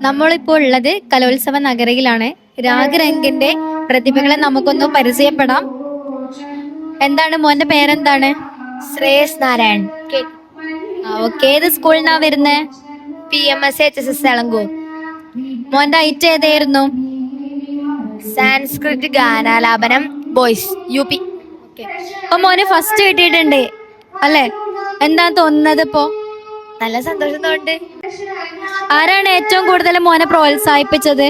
നമ്മളിപ്പോൾ ഉള്ളത് കലോത്സവ നഗരയിലാണ്. രാഗരംഗിന്റെ പ്രതിഭകളെ നമുക്കൊന്ന് പരിചയപ്പെടാം. എന്താണ് മോന്റെ പേരെന്താണ്? ശ്രേയസ് നാരായൺ. ഓക്കെ. ഏത് സ്കൂളിനാ വരുന്നേ? P M S H S S Elankur. മോന്റെ ഐറ്റ് ഏതായിരുന്നു? സാൻസ്ക്രിത് ഗാനാലാപനം ബോയ്സ് യു പി. അപ്പൊ മോന് ഫസ്റ്റ് കിട്ടിയിട്ടുണ്ട്. അല്ലേ? എന്താ തോന്നുന്നത് ഇപ്പോ? നല്ല സന്തോഷം തോണ്ട് ആരാണ് ഏറ്റവും കൂടുതൽ മോനെ പ്രോത്സാഹിപ്പിച്ചത്?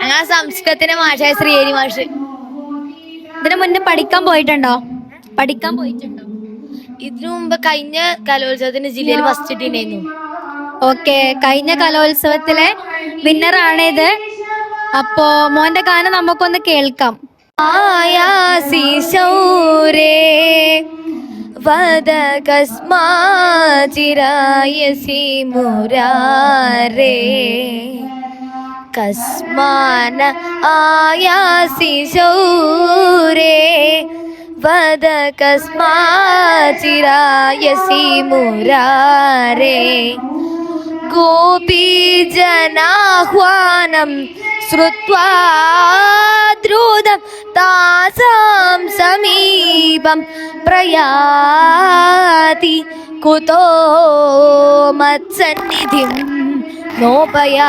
ഞങ്ങളെ സംസ്കൃതത്തിന്റെ മാഷായ ശ്രീഹരി മാഷ്. ഇതിനു മുന്നേ പഠിക്കാൻ പോയിട്ടുണ്ടോ? പഠിക്കാൻ പോയിട്ടുണ്ടോ? ഇതിനു മുമ്പ് കഴിഞ്ഞ കലോത്സവത്തിന് ജില്ലയിൽ ഫസ്റ്റ് ഇട്ടിട്ടുണ്ടായിരുന്നു. ഓക്കെ കഴിഞ്ഞ കലോത്സവത്തിലെ വിന്നറാണ് ഇത് അപ്പോ മോന്റെ ഗാനം നമുക്കൊന്ന് കേൾക്കാം. ആയാസി ശൗരേ. വദകസ്മാചിരായസി മുരാരേ. കസ്മാന ആയാസി ശൗരേ. വദ കസ്മാചിരായസി മുരാരേ. ഗോപീജനാഹ്വാനം ശ്രുത്വാ ദ്രുതം താസാ ദൈവം പ്രയാതി കുതോ മത്സന്നിധിം നോപയാതി